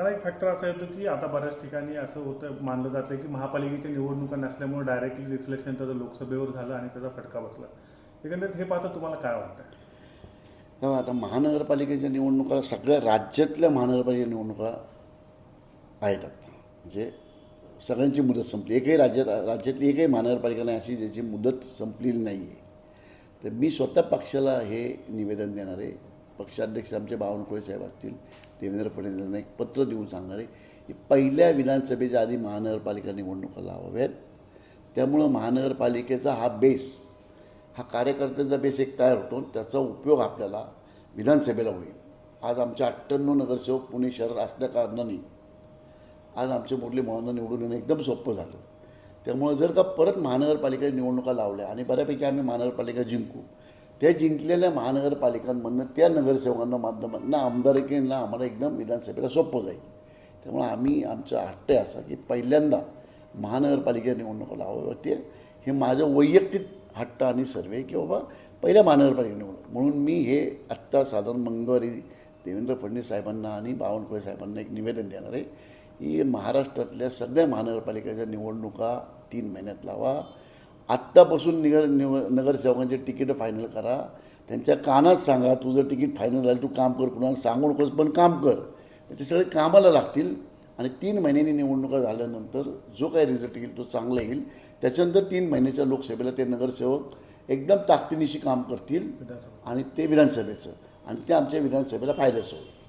मला एक फॅक्टर असा येतो की आता बऱ्याच ठिकाणी असं होतं मानलं जातं की महापालिकेच्या निवडणुका नसल्यामुळे डायरेक्टली रिफ्लेक्शन त्याचं लोकसभेवर झालं आणि त्याचा फटका बसला. एकंदरीत हे पाहता तुम्हाला काय वाटतं? तेव्हा आता महानगरपालिकेच्या निवडणुका सगळ्या राज्यातल्या महानगरपालिका निवडणुका आहेत आता. म्हणजे सगळ्यांची मुदत संपली. एकही राज्यात राज्यातली एकही महानगरपालिका नाही अशी ज्याची मुदत संपलेली नाही आहे तर मी स्वतः पक्षाला हे निवेदन देणार आहे. पक्षाध्यक्ष आमचे बावनकुळे साहेब असतील देवेंद्र फडणवीस यांना एक पत्र देऊन सांगणार आहे की पहिल्या विधानसभेच्या आधी महानगरपालिका निवडणुका लावाव्यात. त्यामुळं महानगरपालिकेचा हा बेस हा कार्यकर्त्याचा बेस एक तयार होतो त्याचा उपयोग आपल्याला विधानसभेला होईल. आज आमच्या अठ्ठ्याण्णव नगरसेवक पुणे शहर असल्या कारणाने आज आमचे मुरली मोहनला निवडून येणं एकदम सोपं झालं. त्यामुळं जर का परत महानगरपालिका निवडणुका लावल्या आणि बऱ्यापैकी आम्ही महानगरपालिका जिंकू त्या जिंकलेल्या महानगरपालिकांमधनं त्या नगरसेवकांना माध्यमातून आमदारकीला आम्हाला एकदम विधानसभेला सोपं जाईल. त्यामुळं आम्ही आमचं हट्ट असा की पहिल्यांदा महानगरपालिका निवडणुका लावावं हे माझं वैयक्तिक हट्ट आणि सर्वे की बाबा पहिल्या महानगरपालिका निवडणूक. म्हणून मी हे आत्ता साधारण मंगळवारी देवेंद्र फडणवीस साहेबांना आणि बावनकुळे साहेबांना एक निवेदन देणार आहे की महाराष्ट्रातल्या सगळ्या महानगरपालिकेच्या निवडणुका तीन महिन्यात लावा. आत्तापासून निगर निव नगरसेवकांचे तिकीटं फायनल करा. त्यांच्या कानात सांगा तुझं तिकीट फायनल झालं तू काम कर कुणाला सांगू नकोस पण काम कर. ते सगळे कामाला लागतील. आणि तीन महिन्यांनी निवडणुका झाल्यानंतर जो काही रिझल्ट येईल तो चांगला येईल. त्याच्यानंतर तीन महिन्याच्या लोकसभेला ते नगरसेवक एकदम ताकदीनिशी काम करतील आणि ते विधानसभेचं. आणि ते आमच्या विधानसभेला फायद्याचं होईल.